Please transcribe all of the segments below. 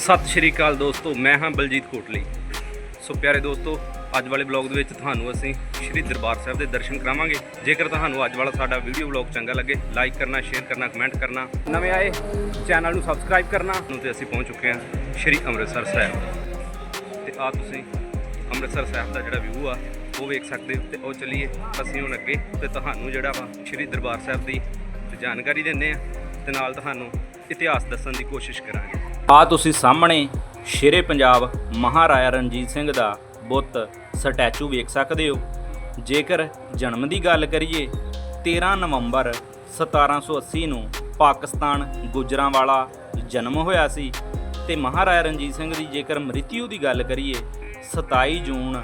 ਸਤਿ ਸ਼੍ਰੀ ਅਕਾਲ ਦੋਸਤੋ, ਮੈਂ ਹਾਂ ਬਲਜੀਤ ਕੋਟਲੀ। ਸੋ ਪਿਆਰੇ ਦੋਸਤੋ, ਅੱਜ ਵਾਲੇ ਬਲੌਗ ਦੇ ਵਿੱਚ ਤੁਹਾਨੂੰ ਅਸੀਂ ਸ਼੍ਰੀ ਦਰਬਾਰ ਸਾਹਿਬ ਦੇ ਦਰਸ਼ਨ ਕਰਾਵਾਂਗੇ। ਜੇਕਰ ਤੁਹਾਨੂੰ ਅੱਜ ਵਾਲਾ ਸਾਡਾ ਵੀਡੀਓ ਬਲੌਗ ਚੰਗਾ ਲੱਗੇ ਲਾਈਕ ਕਰਨਾ ਸ਼ੇਅਰ ਕਰਨਾ ਕਮੈਂਟ ਕਰਨਾ, ਨਵੇਂ ਆਏ ਚੈਨਲ ਨੂੰ ਸਬਸਕ੍ਰਾਈਬ ਕਰਨਾ, ਨੂੰ ਤੇ ਅਸੀਂ ਪਹੁੰਚ ਚੁੱਕੇ ਹਾਂ ਸ਼੍ਰੀ ਅੰਮ੍ਰਿਤਸਰ ਸਾਹਿਬ। ਤੇ ਆ ਤੁਸੀਂ ਅੰਮ੍ਰਿਤਸਰ ਸਾਹਿਬ ਦਾ ਜਿਹੜਾ ਵਿਊ ਆ, ਉਹ ਵੇਖ ਸਕਦੇ ਹੋ ਤੇ ਉਹ ਚੱਲੀਏ ਅਸੀਂ ਹੁਣ ਅੱਗੇ ਤੇ ਤੁਹਾਨੂੰ ਜਿਹੜਾ ਵਾ ਸ਼੍ਰੀ ਦਰਬਾਰ ਸਾਹਿਬ ਦੀ ਜਾਣਕਾਰੀ ਦਿੰਦੇ ਆ ਤੇ ਨਾਲ ਤੁਹਾਨੂੰ ਇਤਿਹਾਸ ਦੱਸਣ ਦੀ ਕੋਸ਼ਿਸ਼ ਕਰਾਂਗੇ। ਆ ਤੁਸੀਂ ਸਾਹਮਣੇ ਸ਼ੇਰੇ ਪੰਜਾਬ ਮਹਾਰਾਜਾ ਰਣਜੀਤ ਸਿੰਘ ਦਾ ਬੁੱਤ ਸਟੈਚੂ ਵੇਖ ਸਕਦੇ ਹੋ। ਜੇਕਰ ਜਨਮ ਦੀ ਗੱਲ ਕਰੀਏ 13 ਨਵੰਬਰ 1780 ਨੂੰ ਪਾਕਿਸਤਾਨ ਗੁਜਰਾਂਵਾਲਾ ਜਨਮ ਹੋਇਆ ਸੀ ਤੇ ਮਹਾਰਾਜਾ ਰਣਜੀਤ ਸਿੰਘ ਦੀ ਜੇਕਰ ਮ੍ਰਿਤਿੂ ਦੀ ਗੱਲ ਕਰੀਏ 27 ਜੂਨ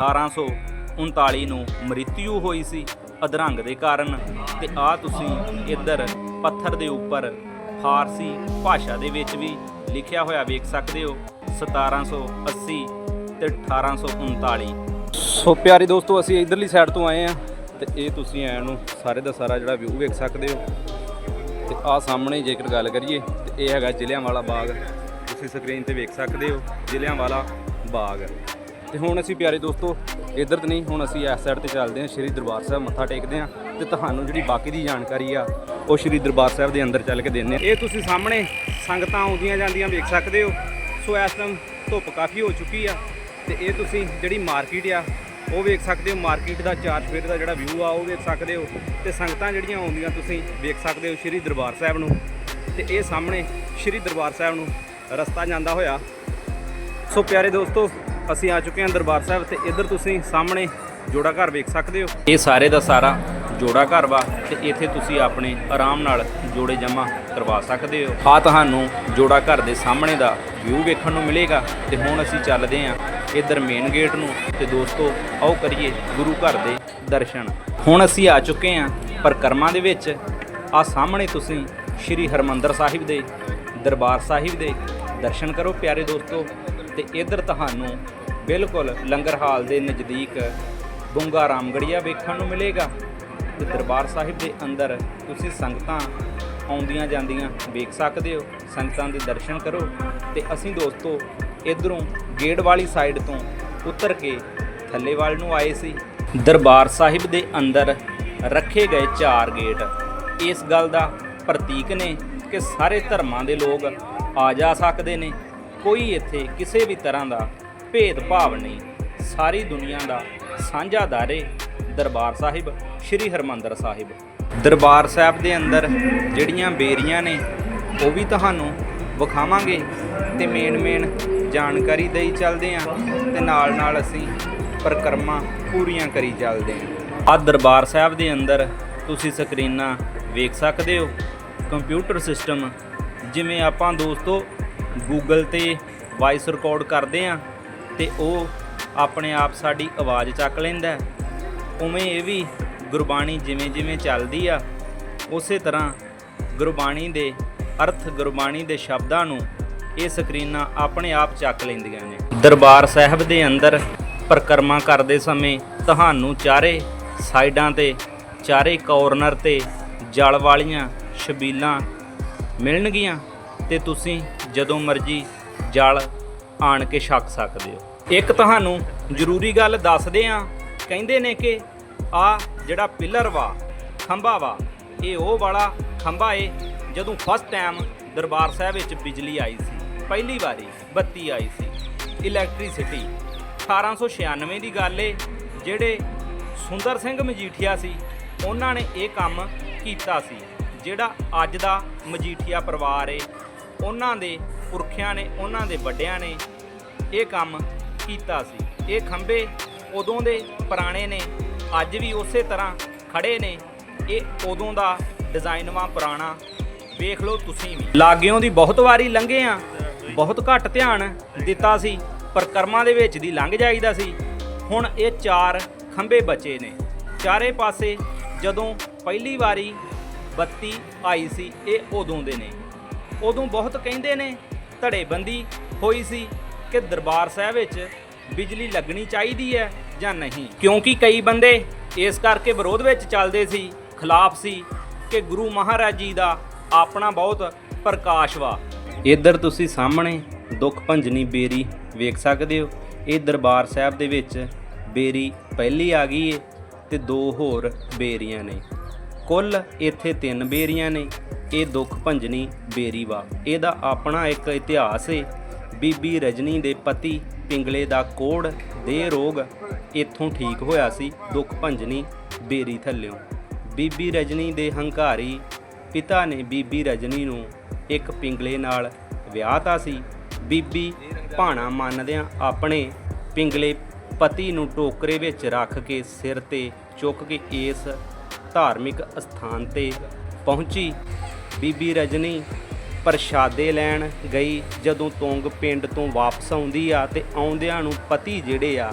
1839 ਨੂੰ ਮ੍ਰਿਤਿੂ ਹੋਈ ਸੀ ਅਧਰੰਗ ਦੇ ਕਾਰਨ ਤੇ ਆ ਤੁਸੀਂ ਇੱਧਰ ਪੱਥਰ ਦੇ ਉੱਪਰ ਫਾਰਸੀ ਭਾਸ਼ਾ ਦੇ ਵਿੱਚ ਵੀ ਲਿਖਿਆ ਹੋਇਆ ਵੇਖ ਸਕਦੇ ਹੋ 1780 ਤੇ 1839 ਸੋ ਪਿਆਰੇ ਦੋਸਤੋ, ਅਸੀਂ ਇਧਰਲੀ ਸਾਈਡ ਤੋਂ ਆਏ ਆ ਤੇ ਇਹ ਤੁਸੀਂ ਐ ਨੂੰ ਸਾਰੇ ਦਾ ਸਾਰਾ ਜਿਹੜਾ ਵਿਊ ਵੇਖ ਸਕਦੇ ਹੋ। ਤੇ ਆ ਸਾਹਮਣੇ ਜੇਕਰ ਗੱਲ ਕਰੀਏ, ਤੇ ਇਹ ਹੈਗਾ ਜ਼ਿਲ੍ਹਿਆਂਵਾਲਾ ਬਾਗ। ਤੁਸੀਂ ਸਕਰੀਨ ਤੇ ਵੇਖ ਸਕਦੇ ਹੋ ਜ਼ਿਲ੍ਹਿਆਂਵਾਲਾ ਬਾਗ। ਤੇ ਹੁਣ ਅਸੀਂ ਪਿਆਰੇ ਦੋਸਤੋ, ਇੱਧਰ ਤੇ ਨਹੀਂ, ਹੁਣ ਅਸੀਂ ਇਸ ਸਾਈਡ ਤੇ ਚੱਲਦੇ ਹਾਂ, ਸ਼੍ਰੀ ਦਰਬਾਰ ਸਾਹਿਬ ਮੱਥਾ ਟੇਕਦੇ ਹਾਂ ਤੇ ਤੁਹਾਨੂੰ ਜਿਹੜੀ ਬਾਕੀ ਦੀ ਜਾਣਕਾਰੀ ਆ, ਉਹ ਸ਼੍ਰੀ ਦਰਬਾਰ ਸਾਹਿਬ ਦੇ ਅੰਦਰ ਚੱਲ ਕੇ ਦਿੰਦੇ ਹਾਂ। ਇਹ ਤੁਸੀਂ ਸਾਹਮਣੇ ਸੰਗਤਾਂ ਆਉਂਦੀਆਂ ਜਾਂਦੀਆਂ ਵੇਖ ਸਕਦੇ ਹੋ, ਸੋ ਇਸ ਟਾਈਮ ਧੁੱਪ ਕਾਫੀ ਹੋ ਚੁੱਕੀ ਆ ਤੇ ਇਹ ਤੁਸੀਂ ਜਿਹੜੀ ਮਾਰਕੀਟ ਆ, ਉਹ ਵੇਖ ਸਕਦੇ ਹੋ, ਮਾਰਕੀਟ ਦਾ ਚਾਰ ਫੇਰ ਦਾ ਜਿਹੜਾ ਵਿਊ ਆ, ਉਹ ਵੇਖ ਸਕਦੇ ਹੋ ਤੇ ਸੰਗਤਾਂ ਜਿਹੜੀਆਂ ਆਉਂਦੀਆਂ ਤੁਸੀਂ ਵੇਖ ਸਕਦੇ ਹੋ ਸ਼੍ਰੀ ਦਰਬਾਰ ਸਾਹਿਬ ਨੂੰ ਤੇ ਇਹ ਸਾਹਮਣੇ ਸ਼੍ਰੀ ਦਰਬਾਰ ਸਾਹਿਬ ਨੂੰ ਰਸਤਾ ਜਾਂਦਾ ਹੋਇਆ। ਸੋ ਪਿਆਰੇ ਦੋਸਤੋ ਅਸੀਂ ਆ ਚੁੱਕੇ ਹਾਂ ਦਰਬਾਰ ਸਾਹਿਬ ਤੇ ਇੱਧਰ ਤੁਸੀਂ ਸਾਹਮਣੇ ਜੋੜਾ ਘਰ ਵੇਖ ਸਕਦੇ ਹੋ। ਇਹ ਸਾਰੇ ਦਾ ਸਾਰਾ ਜੋੜਾ ਘਰ ਵਾ ਤੇ ਇੱਥੇ ਤੁਸੀਂ ਆਪਣੇ ਆਰਾਮ ਨਾਲ ਜੋੜੇ ਜਮਾ ਕਰਵਾ ਸਕਦੇ ਹੋ। ਆ ਤੁਹਾਨੂੰ ਜੋੜਾ ਘਰ ਦੇ ਸਾਹਮਣੇ ਦਾ ਵਿਊ ਵੇਖਣ ਨੂੰ ਮਿਲੇਗਾ ਤੇ ਹੁਣ ਅਸੀਂ ਚੱਲਦੇ ਹਾਂ ਇੱਧਰ ਮੇਨ ਗੇਟ ਨੂੰ ਤੇ ਦੋਸਤੋ ਆਓ ਕਰੀਏ ਗੁਰੂ ਘਰ ਦੇ ਦਰਸ਼ਨ। ਹੁਣ ਅਸੀਂ ਆ ਚੁੱਕੇ ਹਾਂ ਪਰਕਰਮਾ ਦੇ ਵਿੱਚ। ਆ ਸਾਹਮਣੇ ਤੁਸੀਂ ਸ਼੍ਰੀ ਹਰਮੰਦਰ ਸਾਹਿਬ ਦੇ ਦਰਬਾਰ ਸਾਹਿਬ ਦੇ ਦਰਸ਼ਨ ਕਰੋ ਪਿਆਰੇ ਦੋਸਤੋ ਤੇ ਇੱਧਰ ਤੁਹਾਨੂੰ ਬਿਲਕੁਲ ਲੰਗਰ ਹਾਲ ਦੇ ਨਜ਼ਦੀਕ ਗੁੰਗਾ ਰਾਮਗੜੀਆ ਵੇਖਣ ਨੂੰ ਮਿਲੇਗਾ ਤੇ ਦਰਬਾਰ ਸਾਹਿਬ ਦੇ ਅੰਦਰ ਤੁਸੀਂ ਸੰਗਤਾਂ ਆਉਂਦੀਆਂ ਜਾਂਦੀਆਂ ਵੇਖ ਸਕਦੇ ਹੋ, ਸੰਗਤਾਂ ਦੇ ਦਰਸ਼ਨ ਕਰੋ ਤੇ ਅਸੀਂ ਦੋਸਤੋ ਇਧਰੋਂ ਗੇਟ ਵਾਲੀ ਸਾਈਡ ਤੋਂ ਉਤਰ ਕੇ ਥੱਲੇ ਵੱਲ ਨੂੰ ਆਏ ਸੀ। ਦਰਬਾਰ ਸਾਹਿਬ ਦੇ ਅੰਦਰ ਰੱਖੇ ਗਏ ਚਾਰ ਗੇਟ। ਇਸ ਗੱਲ ਦਾ ਪ੍ਰਤੀਕ ਨੇ ਕਿ ਸਾਰੇ ਧਰਮਾਂ ਦੇ ਲੋਕ ਆ ਜਾ ਸਕਦੇ ਨੇ। ਕੋਈ ਇੱਥੇ ਕਿਸੇ ਵੀ ਤਰ੍ਹਾਂ ਦਾ ਭੇਦਭਾਵ ਨਹੀਂ। ਸਾਰੀ ਦੁਨੀਆ ਦਾ ਸਾਂਝਾ ਦਾਰੇ ਦਰਬਾਰ ਸਾਹਿਬ, ਸ੍ਰੀ ਹਰਮੰਦਰ ਸਾਹਿਬ। ਦਰਬਾਰ ਸਾਹਿਬ ਦੇ ਅੰਦਰ ਜਿਹੜੀਆਂ ਬੇਰੀਆਂ ਨੇ, ਉਹ ਵੀ ਤੁਹਾਨੂੰ ਵਿਖਾਵਾਂਗੇ ਤੇ ਮੇਨ ਮੇਨ ਜਾਣਕਾਰੀ ਦੇਈ ਚੱਲਦੇ ਆਂ ਤੇ ਨਾਲ ਨਾਲ ਅਸੀਂ ਪਰਿਕਰਮਾ ਪੂਰੀਆਂ ਕਰੀ ਚੱਲਦੇ ਆਂ। ਆ ਦਰਬਾਰ ਸਾਹਿਬ ਦੇ ਅੰਦਰ ਤੁਸੀਂ ਸਕਰੀਨਾਂ ਵੇਖ ਸਕਦੇ ਹੋ, ਕੰਪਿਊਟਰ ਸਿਸਟਮ। ਜਿਵੇਂ ਆਪਾਂ ਦੋਸਤੋ ਗੂਗਲ ਤੇ ਵਾਇਸ ਰਿਕਾਰਡ ਕਰਦੇ ਆਂ ਤੇ ਉਹ ਆਪਣੇ ਆਪ ਸਾਡੀ ਆਵਾਜ਼ ਚੱਕ ਲੈਂਦਾ ਉਵੇਂ ਇਹ ਵੀ ਗੁਰਬਾਣੀ ਜਿਵੇਂ ਜਿਵੇਂ ਚੱਲਦੀ ਆ, ਉਸੇ ਤਰ੍ਹਾਂ ਗੁਰਬਾਣੀ ਦੇ ਅਰਥ, ਗੁਰਬਾਣੀ ਦੇ ਸ਼ਬਦਾਂ ਨੂੰ ਇਹ ਸਕਰੀਨਾਂ ਆਪਣੇ ਆਪ ਚੱਕ ਲੈਂਦੀਆਂ ਨੇ। ਦਰਬਾਰ ਸਾਹਿਬ ਦੇ ਅੰਦਰ ਪਰਿਕਰਮਾ ਕਰਦੇ ਸਮੇਂ ਤੁਹਾਨੂੰ ਚਾਰੇ ਸਾਈਡਾਂ ਤੇ, ਚਾਰੇ ਕੋਰਨਰ ਤੇ ਜਲ ਵਾਲੀਆਂ ਛਬੀਲਾਂ ਮਿਲਣਗੀਆਂ ਤੇ ਤੁਸੀਂ ਜਦੋਂ ਮਰਜ਼ੀ ਜਲ ਆਣ ਕੇ ਛਕ ਸਕਦੇ ਹੋ। ਇੱਕ ਤੁਹਾਨੂੰ ਜ਼ਰੂਰੀ ਗੱਲ ਦੱਸਦੇ ਆ, ਕਹਿੰਦੇ ਨੇ ਕਿ ਆ ਜਿਹੜਾ ਪਿਲਰ ਵਾ, ਖੰਭਾ ਵਾ, ਇਹ ਉਹ ਵਾਲਾ ਖੰਭਾ ਏ, ਜਦੋਂ ਫਸਟ ਟਾਈਮ ਦਰਬਾਰ ਸਾਹਿਬ ਵਿੱਚ ਬਿਜਲੀ ਆਈ ਸੀ, ਪਹਿਲੀ ਵਾਰੀ ਬੱਤੀ ਆਈ ਸੀ। ਇਲੈਕਟ੍ਰਿਸਿਟੀ 1896 ਦੀ ਗੱਲ ਏ, ਜਿਹੜੇ ਸੁੰਦਰ ਸਿੰਘ ਮਜੀਠੀਆ ਸੀ, ਉਹਨਾਂ ਨੇ ਇਹ ਕੰਮ ਕੀਤਾ ਸੀ, ਜਿਹੜਾ ਅੱਜ ਦਾ ਮਜੀਠੀਆ ਪਰਿਵਾਰ ਏ। ਉਹਨਾਂ ਦੇ ਪੁਰਖਿਆਂ ਨੇ, ਉਹਨਾਂ ਦੇ ਵੱਡਿਆਂ ਨੇ ਇਹ ਕੰਮ ਕੀਤਾ ਸੀ। ਇਹ ਖੰਭੇ ਉਦੋਂ ਦੇ ਪੁਰਾਣੇ ਨੇ, ਅੱਜ ਵੀ ਉਸੇ ਤਰ੍ਹਾਂ ਖੜੇ ਨੇ। ਇਹ ਉਦੋਂ ਦਾ ਡਿਜ਼ਾਈਨ ਵਾ ਪੁਰਾਣਾ। ਵੇਖ ਲਓ ਤੁਸੀਂ ਵੀ। ਲਾਗਿਓਂ ਦੀ ਬਹੁਤ ਵਾਰੀ ਲੰਘੇ ਆ। ਬਹੁਤ ਘੱਟ ਧਿਆਨ ਦਿੱਤਾ ਸੀ ਪਰਕਰਮਾਂ ਦੇ ਵਿੱਚ ਦੀ ਲੰਘ ਜਾਈਦਾ ਸੀ। ਹੁਣ ਇਹ ਚਾਰ ਖੰਭੇ ਬਚੇ ਨੇ। ਚਾਰੇ ਪਾਸੇ ਜਦੋਂ ਪਹਿਲੀ ਵਾਰੀ ਬੱਤੀ ਆਈ ਸੀ, ਇਹ ਉਦੋਂ ਦੇ ਨੇ। ਉਦੋਂ ਬਹੁਤ ਕਹਿੰਦੇ ਨੇ, ਧੜੇਬੰਦੀ ਹੋਈ ਸੀ। ਕਿ ਦਰਬਾਰ ਸਾਹਿਬ ਵਿੱਚ ਬਿਜਲੀ ਲੱਗਣੀ ਚਾਹੀਦੀ ਹੈ ਜਾਂ ਨਹੀਂ? ਕਿਉਂਕਿ ਕਈ ਬੰਦੇ ਇਸ ਕਰਕੇ ਵਿਰੋਧ ਵਿੱਚ ਚੱਲਦੇ ਸੀ, ਖਿਲਾਫ ਸੀ ਕਿ ਗੁਰੂ ਮਹਾਰਾਜ ਜੀ ਦਾ ਆਪਣਾ ਬਹੁਤ ਪ੍ਰਕਾਸ਼ ਵਾ। ਇੱਧਰ ਤੁਸੀਂ ਸਾਹਮਣੇ ਦੁੱਖ ਭੰਜਨੀ ਬੇਰੀ ਵੇਖ ਸਕਦੇ ਹੋ। ਇਹ ਦਰਬਾਰ ਸਾਹਿਬ ਦੇ ਵਿੱਚ ਬੇਰੀ ਪਹਿਲੀ ਆ ਗਈ ਏ ਤੇ ਦੋ ਹੋਰ ਬੇਰੀਆਂ ਨੇ। ਕੁੱਲ ਇੱਥੇ ਤਿੰਨ ਬੇਰੀਆਂ ਨੇ। ਇਹ ਦੁੱਖ ਭੰਜਨੀ ਬੇਰੀ ਵਾ। ਇਹਦਾ ਆਪਣਾ ਇੱਕ ਇਤਿਹਾਸ ਏ। ਬੀਬੀ ਰਜਨੀ ਦੇ ਪਤੀ ਪਿੰਗਲੇ ਦਾ ਕੋੜ ਦੇ ਰੋਗ ਇੱਥੋਂ ਠੀਕ ਹੋਇਆ ਸੀ, ਦੁੱਖ ਭੰਜਨੀ ਬੇਰੀ ਥੱਲਿਓਂ। ਬੀਬੀ ਰਜਨੀ ਦੇ ਹੰਕਾਰੀ ਪਿਤਾ ਨੇ ਬੀਬੀ ਰਜਨੀ ਨੂੰ ਇੱਕ ਪਿੰਗਲੇ ਨਾਲ ਵਿਆਹਤਾ ਸੀ। ਬੀਬੀ ਭਾਣਾ ਮੰਨਦਿਆਂ ਆਪਣੇ ਪਿੰਗਲੇ ਪਤੀ ਨੂੰ ਟੋਕਰੇ ਵਿੱਚ ਰੱਖ ਕੇ ਸਿਰ ਤੇ ਚੁੱਕ ਕੇ ਇਸ ਧਾਰਮਿਕ ਅਸਥਾਨ ਤੇ ਪਹੁੰਚੀ। ਬੀਬੀ ਰਜਨੀ ਪ੍ਰਸ਼ਾਦੇ ਲੈਣ ਗਈ ਜਦੋਂ ਤੁੰਗ ਪਿੰਡ ਤੋਂ ਵਾਪਸ ਆਉਂਦੀ ਆ ਤੇ ਆਉਂਦਿਆਂ ਨੂੰ ਪਤੀ ਜਿਹੜੇ ਆ,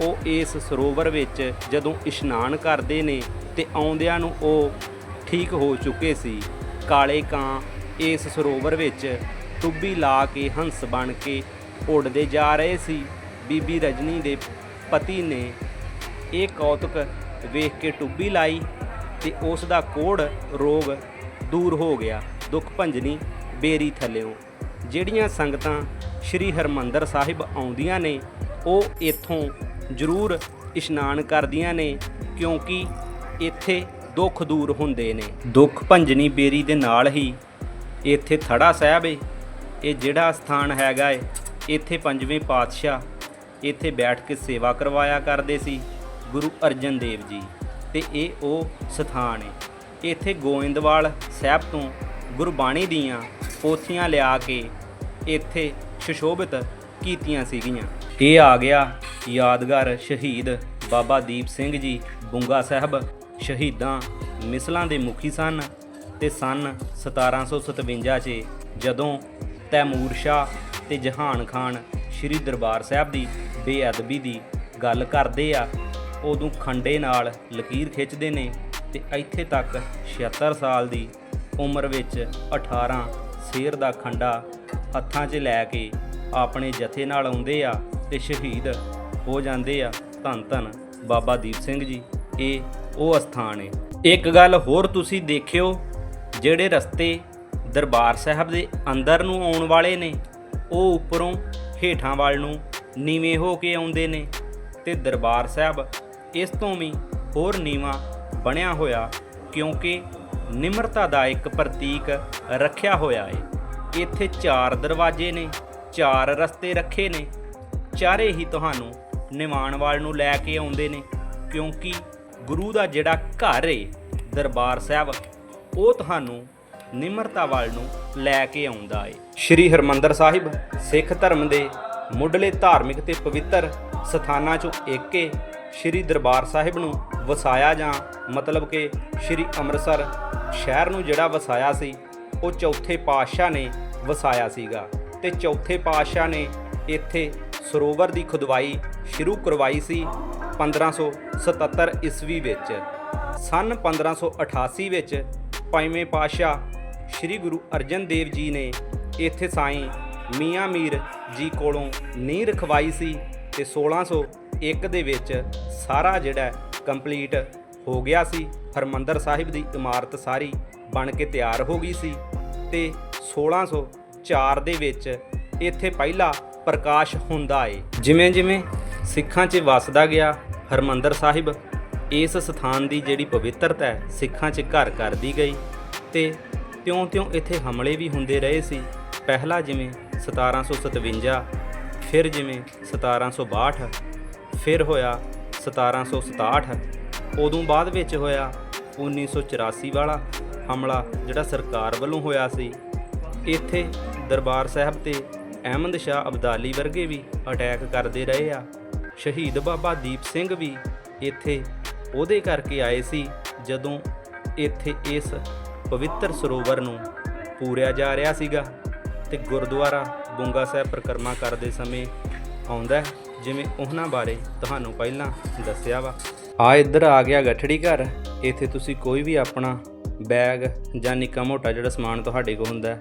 ਉਹ ਇਸ ਸਰੋਵਰ ਵਿੱਚ ਜਦੋਂ ਇਸ਼ਨਾਨ ਕਰਦੇ ਨੇ ਤੇ ਆਉਂਦਿਆਂ ਨੂੰ ਉਹ ਠੀਕ ਹੋ ਚੁੱਕੇ ਸੀ। ਕਾਲੇ ਕਾਂ ਇਸ ਸਰੋਵਰ ਵਿੱਚ ਟੁੱਬੀ ਲਾ ਕੇ ਹੰਸ ਬਣ ਕੇ ਉੱਡਦੇ ਜਾ ਰਹੇ ਸੀ। ਬੀਬੀ ਰਜਨੀ ਦੇ ਪਤੀ ਨੇ ਇਹ ਕੌਤਕ ਵੇਖ ਕੇ ਟੁੱਬੀ ਲਾਈ ਤੇ ਉਸ ਦਾ ਕੋੜ ਰੋਗ ਦੂਰ ਹੋ ਗਿਆ। ਦੁੱਖ ਭੰਜਨੀ ਬੇਰੀ ਥੱਲਿਓ। ਜਿਹੜੀਆਂ ਸੰਗਤਾਂ ਸ੍ਰੀ ਹਰਮੰਦਰ ਸਾਹਿਬ ਆਉਂਦੀਆਂ ਨੇ, ਉਹ ਇੱਥੋਂ ਜ਼ਰੂਰ ਇਸ਼ਨਾਨ ਕਰਦੀਆਂ ਨੇ, ਕਿਉਂਕਿ ਇੱਥੇ ਦੁੱਖ ਦੂਰ ਹੁੰਦੇ ਨੇ। ਦੁੱਖ ਭੰਜਨੀ ਬੇਰੀ ਦੇ ਨਾਲ ਹੀ ਇੱਥੇ ਥੜਾ ਸਾਹਿਬ ਏ। ਇਹ ਜਿਹੜਾ ਸਥਾਨ ਹੈਗਾ ਏ, ਇੱਥੇ ਪੰਜਵੇਂ ਪਾਤਸ਼ਾਹ ਇੱਥੇ ਬੈਠ ਕੇ ਸੇਵਾ ਕਰਵਾਇਆ ਕਰਦੇ ਸੀ, ਗੁਰੂ ਅਰਜਨ ਦੇਵ ਜੀ। ਤੇ ਇਹ ਉਹ ਸਥਾਨ ਏ। ਇੱਥੇ ਗੋਇੰਦਵਾਲ ਸਾਹਿਬ ਤੋਂ ਗੁਰਬਾਣੀ ਦੀਆਂ ਪੋਥੀਆਂ ਲਿਆ ਕੇ ਇੱਥੇ ਸੁਸ਼ੋਭਿਤ ਕੀਤੀਆਂ ਸੀਗੀਆਂ। ਇਹ ਆ ਗਿਆ ਯਾਦਗਾਰ ਸ਼ਹੀਦ ਬਾਬਾ ਦੀਪ ਸਿੰਘ ਜੀ ਬੁੰਗਾ ਸਾਹਿਬ। ਸ਼ਹੀਦਾਂ ਮਿਸਲਾਂ ਦੇ ਮੁਖੀ ਸਨ ਤੇ ਸਨ 1757 'ਚ ਜਦੋਂ ਤੈਮੂਰ ਸ਼ਾਹ ਤੇ ਜਹਾਨ ਖਾਨ ਸ੍ਰੀ ਦਰਬਾਰ ਸਾਹਿਬ ਦੀ ਬੇਅਦਬੀ ਦੀ ਗੱਲ ਕਰਦੇ ਆ, ਉਦੋਂ ਖੰਡੇ ਨਾਲ ਲਕੀਰ ਖਿੱਚਦੇ ਨੇ ਤੇ ਇੱਥੇ ਤੱਕ 76 ਸਾਲ ਦੀ ਉਮਰ ਵਿੱਚ 18 ਸ਼ੇਰ ਦਾ ਖੰਡਾ ਹੱਥਾਂ 'ਚ ਲੈ ਕੇ ਆਪਣੇ ਜਥੇ ਨਾਲ ਆਉਂਦੇ ਆ ਤੇ ਸ਼ਹੀਦ ਹੋ ਜਾਂਦੇ ਆ ਧੰਨ ਧੰਨ। ਬਾਬਾ ਦੀਪ ਸਿੰਘ ਜੀ, ਇਹ ਉਹ ਅਸਥਾਨ ਹੈ ਇੱਕ ਗੱਲ ਹੋਰ ਤੁਸੀਂ ਦੇਖਿਓ, ਜਿਹੜੇ ਰਸਤੇ ਦਰਬਾਰ ਸਾਹਿਬ ਦੇ ਅੰਦਰ ਨੂੰ ਆਉਣ ਵਾਲੇ ਨੇ, ਉਹ ਉੱਪਰੋਂ ਹੇਠਾਂ ਵੱਲ ਨੂੰ ਨੀਵੇਂ ਹੋ ਕੇ ਆਉਂਦੇ ਨੇ ਤੇ ਦਰਬਾਰ ਸਾਹਿਬ ਇਸ ਤੋਂ ਵੀ ਹੋਰ ਨੀਵਾਂ ਬਣਿਆ ਹੋਇਆ ਕਿਉਂਕਿ ਨਿਮਰਤਾ ਦਾ ਇੱਕ ਪ੍ਰਤੀਕ ਰੱਖਿਆ ਹੋਇਆ ਹੈ ਇੱਥੇ ਚਾਰ ਦਰਵਾਜ਼ੇ ਨੇ, ਚਾਰ ਰਸਤੇ ਰੱਖੇ ਨੇ। ਚਾਰੇ ਹੀ ਤੁਹਾਨੂੰ ਨਿਮਾਣ ਵਾਲ ਨੂੰ ਲੈ ਕੇ ਆਉਂਦੇ ਨੇ, ਕਿਉਂਕਿ ਗੁਰੂ ਦਾ ਜਿਹੜਾ ਘਰ ਏ, ਦਰਬਾਰ ਸਾਹਿਬ, ਉਹ ਤੁਹਾਨੂੰ ਨਿਮਰਤਾ ਵੱਲ ਨੂੰ ਲੈ ਕੇ ਆਉਂਦਾ ਏ। ਸ਼੍ਰੀ ਹਰਮੰਦਰ ਸਾਹਿਬ, ਸਿੱਖ ਧਰਮ ਦੇ ਮੁੱਢਲੇ ਧਾਰਮਿਕ ਤੇ ਪਵਿੱਤਰ ਸਥਾਨਾਂ ਚੋਂ ਇੱਕ ਏ। ਸ਼੍ਰੀ ਦਰਬਾਰ ਸਾਹਿਬ ਨੂੰ ਵਸਾਇਆ ਜਾਂ ਮਤਲਬ ਕਿ ਸ਼੍ਰੀ ਅੰਮ੍ਰਿਤਸਰ ਸ਼ਹਿਰ ਨੂੰ ਜਿਹੜਾ ਵਸਾਇਆ ਸੀ, ਉਹ ਚੌਥੇ ਪਾਤਸ਼ਾਹ ਨੇ ਵਸਾਇਆ ਸੀਗਾ। ਤੇ ਚੌਥੇ ਪਾਤਸ਼ਾਹ ਨੇ ਇੱਥੇ ਸਰੋਵਰ ਦੀ ਖੁਦਵਾਈ ਸ਼ੁਰੂ ਕਰਵਾਈ ਸੀ 1577 ਈਸਵੀ ਵਿੱਚ। ਸਨ 1588 ਵਿੱਚ ਪੰਜਵੇਂ ਪਾਤਸ਼ਾਹ ਸ੍ਰੀ ਗੁਰੂ ਅਰਜਨ ਦੇਵ ਜੀ ਨੇ ਇੱਥੇ ਸਾਈਂ ਮੀਆਂ ਮੀਰ ਜੀ ਕੋਲੋਂ ਨੀਂਹ ਰਖਵਾਈ ਸੀ ਤੇ 1601 ਦੇ ਵਿੱਚ ਸਾਰਾ ਜਿਹੜਾ ਕੰਪਲੀਟ ਹੋ ਗਿਆ ਸੀ। ਹਰਮੰਦਰ ਸਾਹਿਬ ਦੀ ਇਮਾਰਤ ਸਾਰੀ ਬਣ ਕੇ ਤਿਆਰ ਹੋ ਗਈ ਸੀ ਤੇ 1604 ਦੇ ਵਿੱਚ ਇੱਥੇ ਪਹਿਲਾ ਪ੍ਰਕਾਸ਼ ਹੁੰਦਾ ਏ। ਜਿਵੇਂ ਜਿਵੇਂ ਸਿੱਖਾਂ 'ਚ ਵਸਦਾ ਗਿਆ ਹਰਮੰਦਰ ਸਾਹਿਬ, ਇਸ ਸਥਾਨ ਦੀ ਜਿਹੜੀ ਪਵਿੱਤਰਤਾ ਹੈ ਸਿੱਖਾਂ 'ਚ ਘਰ ਕਰਦੀ ਗਈ ਤੇ ਤਿਉਂ-ਤਿਉਂ ਇੱਥੇ ਹਮਲੇ ਵੀ ਹੁੰਦੇ ਰਹੇ ਸੀ। ਪਹਿਲਾ ਜਿਵੇਂ 1757 ਫਿਰ ਜਿਵੇਂ 1762 ਫਿਰ ਹੋਇਆ 1767 ਉਦੋਂ ਬਾਅਦ ਵਿੱਚ ਹੋਇਆ 1984 ਵਾਲਾ ਹਮਲਾ ਜਿਹੜਾ ਸਰਕਾਰ ਵੱਲੋਂ ਹੋਇਆ ਸੀ ਇੱਥੇ ਦਰਬਾਰ ਸਾਹਿਬ ਤੇ ਅਹਿਮਦ ਸ਼ਾਹ ਅਬਦਾਲੀ ਵਰਗੇ ਵੀ ਅਟੈਕ ਕਰਦੇ ਰਹੇ ਆ। ਸ਼ਹੀਦ ਬਾਬਾ ਦੀਪ ਸਿੰਘ ਵੀ ਇੱਥੇ ਉਹਦੇ ਕਰਕੇ ਆਏ ਸੀ ਜਦੋਂ ਇੱਥੇ ਇਸ ਪਵਿੱਤਰ ਸਰੋਵਰ ਨੂੰ ਪੂਰਿਆ ਜਾ ਰਿਹਾ ਸੀਗਾ ਤੇ ਗੁਰਦੁਆਰਾ ਬੁੰਗਾ ਸਾਹਿਬ ਪ੍ਰਕਰਮਾ ਕਰਦੇ ਸਮੇਂ ਆਉਂਦਾ ਹੈ, ਜਿਵੇਂ ਉਹਨਾਂ ਬਾਰੇ ਤੁਹਾਨੂੰ ਪਹਿਲਾਂ ਦੱਸਿਆ ਵਾ। ਆ ਇੱਧਰ ਆ ਗਿਆ ਗੱਠੜੀ ਘਰ। ਇੱਥੇ ਤੁਸੀਂ ਕੋਈ ਵੀ ਆਪਣਾ ਬੈਗ ਜਾਂ ਨਿੱਕਾ ਮੋਟਾ ਜਿਹੜਾ ਸਮਾਨ ਤੁਹਾਡੇ ਕੋਲ ਹੁੰਦਾ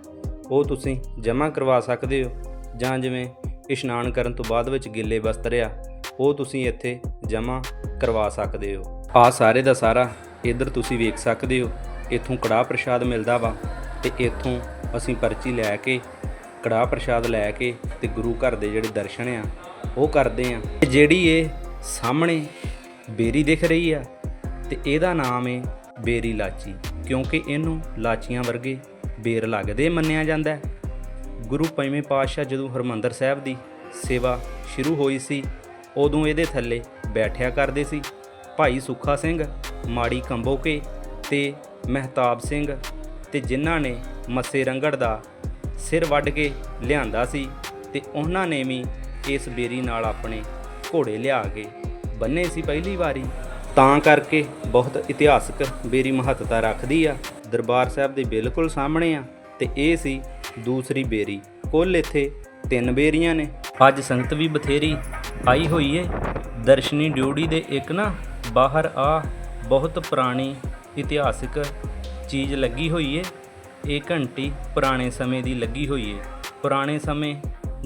ਉਹ ਤੁਸੀਂ ਜਮ੍ਹਾਂ ਕਰਵਾ ਸਕਦੇ ਹੋ। ਜਾਂ ਜਿਵੇਂ ਇਸ਼ਨਾਨ ਕਰਨ ਤੋਂ ਬਾਅਦ ਵਿੱਚ ਗਿੱਲੇ ਵਸਤਰ ਆ, ਉਹ ਤੁਸੀਂ ਇੱਥੇ ਜਮ੍ਹਾਂ ਕਰਵਾ ਸਕਦੇ ਹੋ। ਆ ਸਾਰੇ ਦਾ ਸਾਰਾ ਇੱਧਰ ਤੁਸੀਂ ਵੇਖ ਸਕਦੇ ਹੋ। ਇੱਥੋਂ ਕੜਾਹ ਪ੍ਰਸ਼ਾਦ ਮਿਲਦਾ ਵਾ ਤੇ ਇੱਥੋਂ ਅਸੀਂ ਪਰਚੀ ਲੈ ਕੇ, ਕੜਾਹ ਪ੍ਰਸ਼ਾਦ ਲੈ ਕੇ ਤੇ ਗੁਰੂ ਘਰ ਦੇ ਜਿਹੜੇ ਦਰਸ਼ਨ ਆ, ਉਹ ਕਰਦੇ ਆ। ਜਿਹੜੀ ਇਹ ਸਾਹਮਣੇ ਬੇਰੀ ਦਿਖ ਰਹੀ ਆ ਤੇ ਇਹਦਾ ਨਾਮ ਏ ਬੇਰੀ ਲਾਚੀ, ਕਿਉਂਕਿ ਇਹਨੂੰ ਲਾਚੀਆਂ ਵਰਗੇ ਬੇਰ ਲੱਗਦੇ ਮੰਨਿਆ ਜਾਂਦਾ ਹੈ। ਗੁਰੂ ਪੰਜਵੇਂ ਪਾਤਸ਼ਾਹ ਜਦੋਂ ਹਰਮੰਦਰ ਸਾਹਿਬ ਦੀ ਸੇਵਾ ਸ਼ੁਰੂ ਹੋਈ ਸੀ, ਉਦੋਂ ਇਹਦੇ ਥੱਲੇ ਬੈਠਿਆ ਕਰਦੇ ਸੀ। ਭਾਈ ਸੁੱਖਾ ਸਿੰਘ, ਮਾੜੀ ਕੰਬੋਕੇ ਤੇ ਮਹਿਤਾਬ ਸਿੰਘ ਤੇ ਜਿਨ੍ਹਾਂ ਨੇ ਮੱਸੇ ਰੰਗੜ ਦਾ ਸਿਰ ਵੱਢ ਕੇ ਲਿਆਂਦਾ ਸੀ ਤੇ ਉਹਨਾਂ ਨੇ ਵੀ ਇਸ ਬੇਰੀ ਨਾਲ ਆਪਣੇ ਘੋੜੇ ਲਿਆ ਕੇ ਬੰਨੇ ਸੀ ਪਹਿਲੀ ਵਾਰੀ। ਤਾਂ ਕਰਕੇ ਬਹੁਤ ਇਤਿਹਾਸਕ ਬੇਰੀ ਮਹੱਤਤਾ ਰੱਖਦੀ ਆ। ਦਰਬਾਰ ਸਾਹਿਬ ਦੇ ਬਿਲਕੁਲ ਸਾਹਮਣੇ ਆ ਤੇ ਇਹ ਸੀ ਦੂਸਰੀ ਬੇਰੀ। ਕੁੱਲ ਇੱਥੇ ਤਿੰਨ ਬੇਰੀਆਂ ਨੇ। ਅੱਜ ਸੰਗਤ ਵੀ ਬਥੇਰੀ ਆਈ ਹੋਈ ਏ। ਦਰਸ਼ਨੀ ਡਿਊਟੀ ਦੇ ਇੱਕ ਨਾ ਬਾਹਰ ਆ ਬਹੁਤ ਪੁਰਾਣੀ ਇਤਿਹਾਸਕ ਚੀਜ਼ ਲੱਗੀ ਹੋਈ ਏ। ਇਹ ਘੰਟੀ ਪੁਰਾਣੇ ਸਮੇਂ ਦੀ ਲੱਗੀ ਹੋਈ ਏ। ਪੁਰਾਣੇ ਸਮੇਂ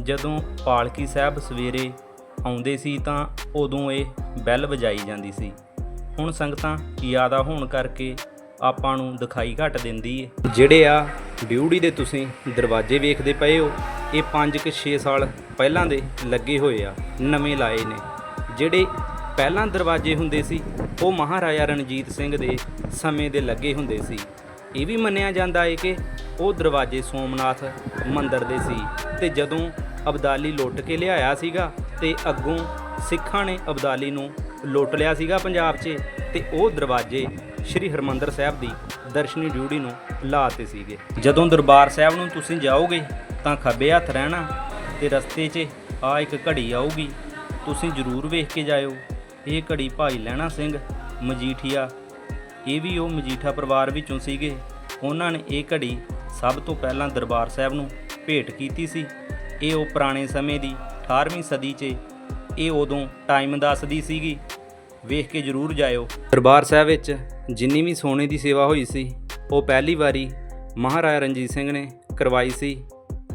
ਜਦੋਂ ਪਾਲਕੀ ਸਾਹਿਬ ਸਵੇਰੇ ਆਉਂਦੇ ਸੀ ਤਾਂ ਉਦੋਂ ਇਹ ਬੈਲ ਵਜਾਈ ਜਾਂਦੀ ਸੀ। ਹੁਣ ਸੰਗਤਾਂ ਜ਼ਿਆਦਾ ਹੋਣ ਕਰਕੇ ਆਪਾਂ ਨੂੰ ਦਿਖਾਈ ਘੱਟ ਦਿੰਦੀ ਹੈ ਜਿਹੜੇ ਆ ਡਿਊਟੀ ਦੇ ਤੁਸੀਂ ਦਰਵਾਜ਼ੇ ਵੇਖਦੇ ਪਏ ਹੋ, ਇਹ 5 ਕਿ 6 ਸਾਲ ਪਹਿਲਾਂ ਦੇ ਲੱਗੇ ਹੋਏ ਆ, ਨਵੇਂ ਲਾਏ ਨੇ। ਜਿਹੜੇ ਪਹਿਲਾਂ ਦਰਵਾਜ਼ੇ ਹੁੰਦੇ ਸੀ, ਉਹ ਮਹਾਰਾਜਾ ਰਣਜੀਤ ਸਿੰਘ ਦੇ ਸਮੇਂ ਦੇ ਲੱਗੇ ਹੁੰਦੇ ਸੀ। ਇਹ ਵੀ ਮੰਨਿਆ ਜਾਂਦਾ ਹੈ ਕਿ ਉਹ ਦਰਵਾਜ਼ੇ ਸੋਮਨਾਥ ਮੰਦਰ ਦੇ ਸੀ ਤੇ ਜਦੋਂ ਅਬਦਾਲੀ ਲੁੱਟ ਕੇ ਲਿਆਇਆ ਸੀਗਾ ਤੇ ਅੱਗੋਂ ਸਿੱਖਾਂ ਨੇ ਅਬਦਾਲੀ ਨੂੰ ਲੁੱਟ ਲਿਆ ਸੀਗਾ ਪੰਜਾਬ 'ਚ ਤੇ ਉਹ ਦਰਵਾਜ਼ੇ ਸ਼੍ਰੀ ਹਰਮੰਦਰ ਸਾਹਿਬ ਦੀ ਦਰਸ਼ਨੀ ਡਿਊਟੀ ਨੂੰ ਲਾਤੇ ਸੀਗੇ। ਜਦੋਂ ਦਰਬਾਰ ਸਾਹਿਬ ਨੂੰ ਤੁਸੀਂ ਜਾਓਗੇ ਤਾਂ ਖੱਬੇ ਹੱਥ ਰਹਿਣਾ ਤੇ ਰਸਤੇ 'ਚ ਆ ਇੱਕ ਘੜੀ ਆਊਗੀ, ਤੁਸੀਂ ਜ਼ਰੂਰ ਵੇਖ ਕੇ ਜਾਇਓ। ਇਹ ਘੜੀ ਭਾਈ ਲੈਣਾ ਸਿੰਘ ਮਜੀਠੀਆ, ਇਹ ਵੀ ਉਹ ਮਜੀਠਾ ਪਰਿਵਾਰ ਵਿੱਚੋਂ ਸੀਗੇ। ਉਹਨਾਂ ਨੇ ਇਹ ਘੜੀ ਸਭ ਤੋਂ ਪਹਿਲਾਂ ਦਰਬਾਰ ਸਾਹਿਬ ਨੂੰ ਭੇਟ ਕੀਤੀ ਸੀ। ਇਹ ਉਹ ਪੁਰਾਣੇ ਸਮੇਂ ਦੀ 18ਵੀਂ ਸਦੀ 'ਚ ਇਹ ਉਦੋਂ ਟਾਈਮ ਦੱਸਦੀ ਸੀਗੀ। ਵੇਖ ਕੇ ਜ਼ਰੂਰ ਜਾਇਓ। ਦਰਬਾਰ ਸਾਹਿਬ ਵਿੱਚ ਜਿੰਨੀ ਵੀ ਸੋਨੇ ਦੀ ਸੇਵਾ ਹੋਈ ਸੀ, ਉਹ ਪਹਿਲੀ ਵਾਰੀ ਮਹਾਰਾਜਾ ਰਣਜੀਤ ਸਿੰਘ ਨੇ ਕਰਵਾਈ ਸੀ।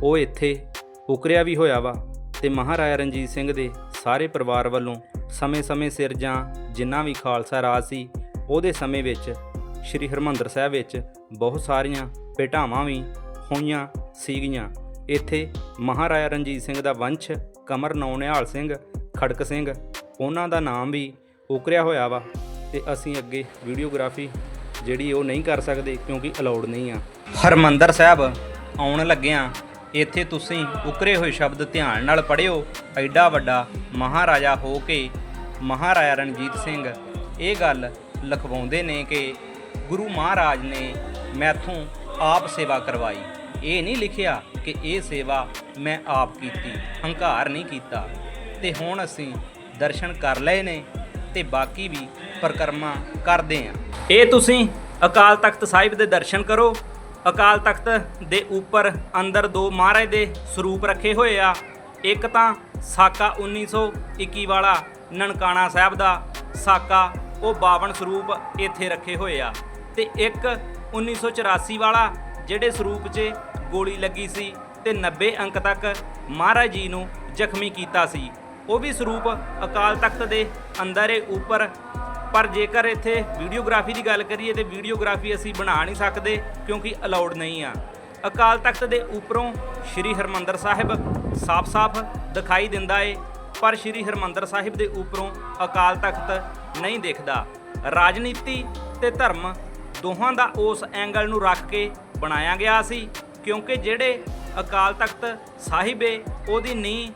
ਉਹ ਇੱਥੇ ਉਕਰਿਆ ਵੀ ਹੋਇਆ ਵਾ ਤੇ ਮਹਾਰਾਜਾ ਰਣਜੀਤ ਸਿੰਘ ਦੇ ਸਾਰੇ ਪਰਿਵਾਰ ਵੱਲੋਂ ਸਮੇਂ-ਸਮੇਂ ਸਿਰ ਜਾਂ ਜਿੰਨਾ ਵੀ ਖਾਲਸਾ ਰਾਜ ਸੀ, ਉਹਦੇ ਸਮੇਂ ਵਿੱਚ ਸ੍ਰੀ ਹਰਮੰਦਰ ਸਾਹਿਬ ਵਿੱਚ ਬਹੁਤ ਸਾਰੀਆਂ ਭੇਟਾਵਾਂ ਵੀ ਹੋਈਆਂ ਸੀਗੀਆਂ। ਇੱਥੇ ਮਹਾਰਾਜਾ ਰਣਜੀਤ ਸਿੰਘ ਦਾ ਵੰਸ਼ ਕਮਰ ਨੌਨਿਹਾਲ ਸਿੰਘ, ਖੜਕ ਸਿੰਘ, ਉਹਨਾਂ ਦਾ ਨਾਮ ਵੀ ਉਕਰਿਆ ਹੋਇਆ ਵਾ ਤੇ ਅਸੀਂ ਅੱਗੇ ਵੀਡੀਓਗ੍ਰਾਫੀ ਜਿਹੜੀ ਉਹ ਨਹੀਂ ਕਰ ਸਕਦੇ ਕਿਉਂਕਿ ਅਲਾਉਡ ਨਹੀਂ ਆ। ਹਰਮੰਦਰ ਸਾਹਿਬ ਆਉਣ ਲੱਗਿਆਂ, ਇੱਥੇ ਤੁਸੀਂ ਉਕਰੇ ਹੋਏ ਸ਼ਬਦ ਧਿਆਨ ਨਾਲ ਪੜਿਓ ਐਡਾ ਵੱਡਾ ਮਹਾਰਾਜਾ ਹੋ ਕੇ ਮਹਾਰਾਜਾ ਰਣਜੀਤ ਸਿੰਘ ਇਹ ਗੱਲ ਲਿਖਵਾਉਂਦੇ ਨੇ ਕਿ ਗੁਰੂ ਮਹਾਰਾਜ ਨੇ ਮੈਥੋਂ ਆਪ ਸੇਵਾ ਕਰਵਾਈ। ਇਹ ਨਹੀਂ ਲਿਖਿਆ ਕਿ ਇਹ ਸੇਵਾ ਮੈਂ ਆਪ ਕੀਤੀ, ਹੰਕਾਰ ਨਹੀਂ ਕੀਤਾ। ਤੇ ਹੁਣ ਅਸੀਂ ਦਰਸ਼ਨ ਕਰ ਲਏ ਨੇ ਤੇ ਬਾਕੀ ਵੀ ਪਰਿਕਰਮਾ ਕਰਦੇ ਆਂ। ਇਹ ਤੁਸੀਂ ਅਕਾਲ ਤਖਤ ਸਾਹਿਬ ਦੇ ਦਰਸ਼ਨ ਕਰੋ। ਅਕਾਲ ਤਖਤ ਦੇ ਉੱਪਰ ਅੰਦਰ ਦੋ ਮਹਾਰਾਜ ਦੇ ਸਰੂਪ ਰੱਖੇ ਹੋਏ ਆ। ਇੱਕ ਤਾਂ ਸਾਕਾ 1921 ਵਾਲਾ ਨਨਕਾਣਾ ਸਾਹਿਬ ਦਾ ਸਾਕਾ, ਉਹ 52 ਸਰੂਪ ਇੱਥੇ ਰੱਖੇ ਹੋਏ ਆ। ਤੇ ਇੱਕ 1984 ਵਾਲਾ, ਜਿਹੜੇ ਸਰੂਪ 'ਚ ਗੋਲੀ ਲੱਗੀ ਸੀ ਤੇ 90 ਅੰਕ ਤੱਕ ਮਹਾਰਾਜ ਜੀ ਨੂੰ ਜ਼ਖਮੀ ਕੀਤਾ ਸੀ। ਉਹ ਵੀ ਸਰੂਪ ਅਕਾਲ ਤਖਤ ਦੇ ਅੰਦਰ ਏ ਉੱਪਰ। ਪਰ ਜੇਕਰ ਇੱਥੇ ਵੀਡੀਓਗ੍ਰਾਫੀ ਦੀ ਗੱਲ ਕਰੀਏ ਤੇ ਵੀਡੀਓਗ੍ਰਾਫੀ ਅਸੀਂ ਬਣਾ ਨਹੀਂ ਸਕਦੇ ਕਿਉਂਕਿ ਅਲਾਉਡ ਨਹੀਂ ਆ। ਅਕਾਲ ਤਖਤ ਦੇ ਉੱਪਰੋਂ ਸ਼੍ਰੀ ਹਰਮੰਦਰ ਸਾਹਿਬ ਸਾਫ਼-ਸਾਫ਼ ਦਿਖਾਈ ਦਿੰਦਾ ਏ, ਪਰ ਸ਼੍ਰੀ ਹਰਮੰਦਰ ਸਾਹਿਬ ਦੇ ਉੱਪਰੋਂ ਅਕਾਲ ਤਖਤ ਨਹੀਂ ਦਿਖਦਾ। ਰਾਜਨੀਤੀ ਤੇ ਧਰਮ ਦੋਹਾਂ ਦਾ ਉਸ ਐਂਗਲ ਨੂੰ ਰੱਖ ਕੇ ਬਣਾਇਆ ਗਿਆ ਸੀ। ਕਿਉਂਕਿ ਜਿਹੜੇ ਅਕਾਲ ਤਖਤ ਸਾਹਿਬ ਏ, ਉਹਦੀ ਨੀਂਹ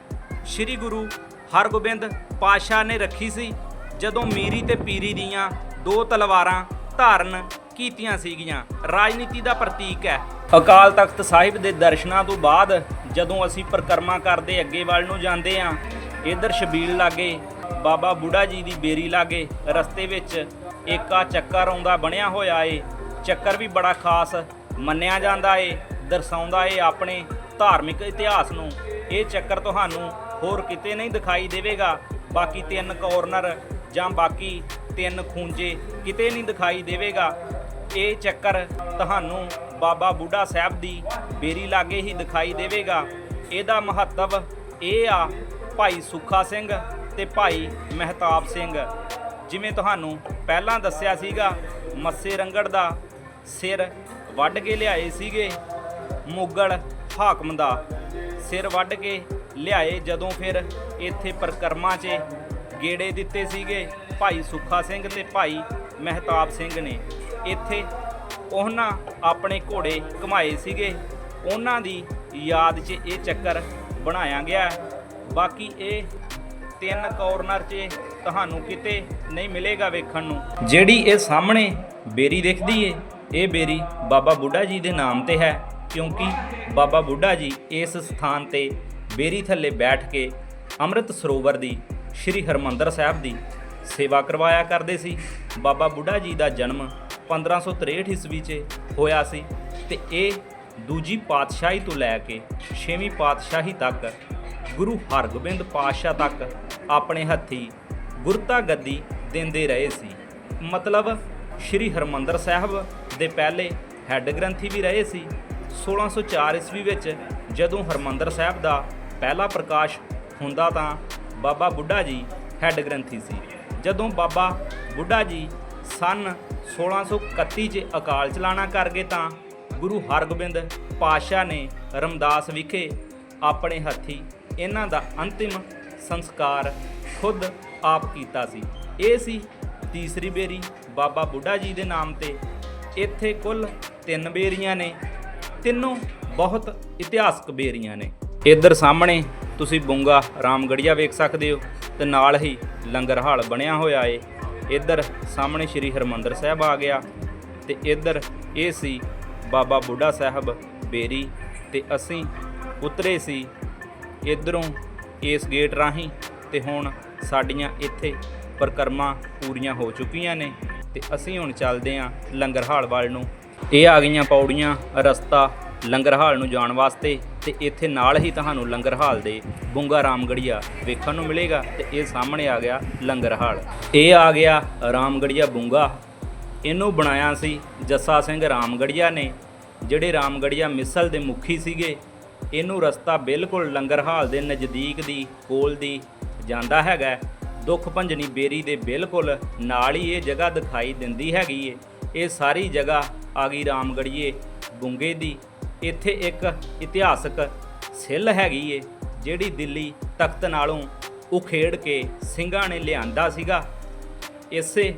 ਸ਼੍ਰੀ ਗੁਰੂ ਹਰਗੋਬਿੰਦ ਪਾਤਸ਼ਾਹ ਨੇ ਰੱਖੀ ਸੀ, ਜਦੋਂ ਮੀਰੀ ਤੇ ਪੀਰੀ ਦੀਆਂ ਦੋ ਤਲਵਾਰਾਂ ਧਾਰਨ ਕੀਤੀਆਂ ਸੀਗੀਆਂ। ਰਾਜਨੀਤੀ ਦਾ ਪ੍ਰਤੀਕ ਹੈ। ਅਕਾਲ ਤਖਤ ਸਾਹਿਬ ਦੇ ਦਰਸ਼ਨਾਂ ਤੋਂ ਬਾਅਦ ਜਦੋਂ ਅਸੀਂ ਪਰਿਕਰਮਾ ਕਰਦੇ ਅੱਗੇ ਵੱਲ ਨੂੰ ਜਾਂਦੇ ਆਂ, ਇਧਰ ਸ਼ਬੀਲ ਲਾਗੇ, ਬਾਬਾ ਬੁੱਢਾ ਜੀ ਦੀ ਬੇਰੀ ਲਾਗੇ, ਰਸਤੇ ਵਿੱਚ ਇੱਕ ਆ ਚੱਕਰ ਆਉਂਦਾ ਬਣਿਆ ਹੋਇਆ ਏ। ਚੱਕਰ ਵੀ ਬੜਾ ਖਾਸ ਮੰਨਿਆ ਜਾਂਦਾ ਏ। ਦਰਸਾਉਂਦਾ ਏ ਆਪਣੇ ਧਾਰਮਿਕ ਇਤਿਹਾਸ ਨੂੰ। ਇਹ ਚੱਕਰ ਤੁਹਾਨੂੰ ਹੋਰ ਕਿਤੇ ਨਹੀਂ ਦਿਖਾਈ ਦੇਵੇਗਾ। ਬਾਕੀ ਤਿੰਨ ਕੋਰਨਰ ਜਾਂ ਬਾਕੀ ਤਿੰਨ ਖੂੰਜੇ ਕਿਤੇ ਨਹੀਂ ਦਿਖਾਈ ਦੇਵੇਗਾ। ਇਹ ਚੱਕਰ ਤੁਹਾਨੂੰ ਬਾਬਾ ਬੁੱਢਾ ਸਾਹਿਬ ਦੀ ਬੇਰੀ ਲਾਗੇ ਹੀ ਦਿਖਾਈ ਦੇਵੇਗਾ। ਇਹਦਾ ਮਹੱਤਵ ਇਹ ਆ, ਭਾਈ ਸੁੱਖਾ ਸਿੰਘ ਤੇ ਭਾਈ ਮਹਿਤਾਬ ਸਿੰਘ। ਜਿਵੇਂ ਤੁਹਾਨੂੰ ਪਹਿਲਾਂ ਦੱਸਿਆ ਸੀਗਾ, ਮੱਸੇ ਰੰਗੜ ਦਾ ਸਿਰ ਵੱਢ ਕੇ ਲਿਆਏ ਸੀਗੇ। ਮੁਗਲ ਹਾਕਮ ਦਾ ਸਿਰ ਵੱਢ ਕੇ ਲਿਆਏ, ਜਦੋਂ ਫਿਰ ਇੱਥੇ ਪ੍ਰਕਰਮਾਂ 'ਚ ਗੇੜੇ ਦਿੱਤੇ ਸੀਗੇ ਭਾਈ ਸੁੱਖਾ ਸਿੰਘ ਤੇ ਭਾਈ ਮਹਿਤਾਬ ਸਿੰਘ ਨੇ। ਇੱਥੇ ਉਹਨਾਂ ਆਪਣੇ ਘੋੜੇ ਘਮਾਏ ਸੀਗੇ। ਉਹਨਾਂ ਦੀ ਯਾਦ 'ਚ ਇਹ ਚੱਕਰ ਬਣਾਇਆ ਗਿਆ। ਬਾਕੀ ਇਹ ਤਿੰਨ ਕਾਰਨਰ 'ਚ ਤੁਹਾਨੂੰ ਕਿਤੇ ਨਹੀਂ ਮਿਲੇਗਾ ਵੇਖਣ ਨੂੰ। ਜਿਹੜੀ ਇਹ ਸਾਹਮਣੇ ਬੇਰੀ ਦਿਖਦੀ ਏ, ਇਹ ਬੇਰੀ ਬਾਬਾ ਬੁੱਢਾ ਜੀ ਦੇ ਨਾਮ ਤੇ ਹੈ। ਕਿਉਂਕਿ ਬਾਬਾ ਬੁੱਢਾ ਜੀ ਇਸ ਸਥਾਨ ਤੇ ਬੇਰੀ ਥੱਲੇ ਬੈਠ ਕੇ ਅੰਮ੍ਰਿਤ ਸਰੋਵਰ ਦੀ ਸ੍ਰੀ ਹਰਮੰਦਰ ਸਾਹਿਬ ਦੀ ਸੇਵਾ ਕਰਵਾਇਆ ਕਰਦੇ ਸੀ। ਬਾਬਾ ਬੁੱਢਾ ਜੀ ਦਾ ਜਨਮ 1563 ਈਸਵੀ 'ਚ ਹੋਇਆ ਸੀ ਤੇ ਇਹ ਦੂਜੀ ਪਾਤਸ਼ਾਹੀ ਤੋਂ ਲੈ ਕੇ ਛੇਵੀਂ ਪਾਤਸ਼ਾਹੀ ਤੱਕ, ਗੁਰੂ ਹਰਗੋਬਿੰਦ ਪਾਤਸ਼ਾਹ ਤੱਕ ਆਪਣੇ ਹੱਥੀ ਗੁਰਤਾ ਗੱਦੀ ਦਿੰਦੇ ਰਹੇ ਸੀ। ਮਤਲਬ ਸ੍ਰੀ ਹਰਮੰਦਰ ਸਾਹਿਬ ਦੇ ਪਹਿਲੇ ਹੈੱਡ ਗ੍ਰੰਥੀ ਵੀ ਰਹੇ ਸੀ 1604 ਈਸਵੀ ਵਿੱਚ ਜਦੋਂ ਹਰਮੰਦਰ ਸਾਹਿਬ ਦਾ ਪਹਿਲਾ ਪ੍ਰਕਾਸ਼ ਹੁੰਦਾ ਤਾਂ ਬਾਬਾ ਬੁੱਢਾ ਜੀ ਹੈੱਡ ਗ੍ਰੰਥੀ ਸੀ। ਜਦੋਂ ਬਾਬਾ ਬੁੱਢਾ ਜੀ ਸਨ 1631 'ਚ ਅਕਾਲ ਚਲਾਣਾ ਕਰ ਗਏ ਤਾਂ ਗੁਰੂ ਹਰਗੋਬਿੰਦ ਪਾਤਸ਼ਾਹ ਨੇ ਰਮਦਾਸ ਵਿਖੇ ਆਪਣੇ ਹੱਥੀ ਇਹਨਾਂ ਦਾ ਅੰਤਿਮ ਸੰਸਕਾਰ ਖੁਦ ਆਪ ਕੀਤਾ ਸੀ। ਇਹ ਸੀ ਤੀਸਰੀ ਬੇਰੀ ਬਾਬਾ ਬੁੱਢਾ ਜੀ ਦੇ ਨਾਮ ਤੇ। ਇੱਥੇ ਕੁੱਲ ਤਿੰਨ ਬੇਰੀਆਂ ਨੇ। ਤਿੰਨੋਂ ਬਹੁਤ ਇਤਿਹਾਸਕ ਬੇਰੀਆਂ ਨੇ। ਇੱਧਰ ਸਾਹਮਣੇ ਤੁਸੀਂ ਬੁੰਗਾ ਰਾਮਗੜੀਆ ਵੇਖ ਸਕਦੇ ਹੋ ਤੇ ਨਾਲ ਹੀ ਲੰਗਰ ਹਾਲ ਬਣਿਆ ਹੋਇਆ ਏ। ਇੱਧਰ ਸਾਹਮਣੇ ਸ੍ਰੀ ਹਰਮੰਦਰ ਸਾਹਿਬ ਆ ਗਿਆ ਤੇ ਇੱਧਰ ਇਹ ਸੀ ਬਾਬਾ ਬੁੱਢਾ ਸਾਹਿਬ ਬੇਰੀ ਤੇ ਅਸੀਂ ਉਤਰੇ ਸੀ ਇਧਰੋਂ ਇਸ ਗੇਟ ਰਾਹੀਂ ਤੇ ਹੁਣ ਸਾਡੀਆਂ ਇੱਥੇ ਪ੍ਰਕਰਮਾਂ ਪੂਰੀਆਂ ਹੋ ਚੁੱਕੀਆਂ ਨੇ ਤੇ ਅਸੀਂ ਹੁਣ ਚੱਲਦੇ ਆਂ ਲੰਗਰ ਹਾਲ ਵੱਲ ਨੂੰ। ਇਹ ਆ ਗਈਆਂ ਪੌੜੀਆਂ, ਰਸਤਾ ਲੰਗਰ ਹਾਲ ਨੂੰ ਜਾਣ ਵਾਸਤੇ ਤੇ ਇੱਥੇ ਨਾਲ ਹੀ ਤੁਹਾਨੂੰ ਲੰਗਰ ਹਾਲ ਦੇ ਬੁੰਗਾ ਰਾਮਗੜੀਆ ਵੇਖਣ ਨੂੰ ਮਿਲੇਗਾ ਤੇ ਇਹ ਸਾਹਮਣੇ ਆ ਗਿਆ ਲੰਗਰ ਹਾਲ ਇਹ ਆ ਗਿਆ ਰਾਮਗੜੀਆ ਬੁੰਗਾ। ਇਹਨੂੰ ਬਣਾਇਆ ਸੀ ਜੱਸਾ ਸਿੰਘ ਰਾਮਗੜੀਆ ਨੇ, ਜਿਹੜੇ ਰਾਮਗੜੀਆ ਮਿਸਲ ਦੇ ਮੁਖੀ ਸੀਗੇ, ਇਹਨੂੰ ਰਸਤਾ ਬਿਲਕੁਲ ਲੰਗਰ ਹਾਲ ਦੇ ਨਜ਼ਦੀਕ ਦੀ, ਕੋਲ ਦੀ ਜਾਂਦਾ ਹੈਗਾ। ਦੁੱਖ ਭੰਜਨੀ ਬੇਰੀ ਦੇ ਬਿਲਕੁਲ ਨਾਲ ਹੀ ਇਹ ਜਗ੍ਹਾ ਦਿਖਾਈ ਦਿੰਦੀ ਹੈਗੀ ਏ। ਇਹ ਸਾਰੀ ਜਗ੍ਹਾ ਆ ਗਈ ਰਾਮਗੜੀਏ ਗੁੰਗੇ ਦੀ। ਇੱਥੇ ਇੱਕ ਇਤਿਹਾਸਕ ਸਿੱਲ ਹੈਗੀ ਏ, ਜਿਹੜੀ ਦਿੱਲੀ ਤਖਤ ਨਾਲੋਂ ਉਖੇੜ ਕੇ ਸਿੰਘਾਂ ਨੇ ਲਿਆਂਦਾ ਸੀਗਾ। ਇਸੇ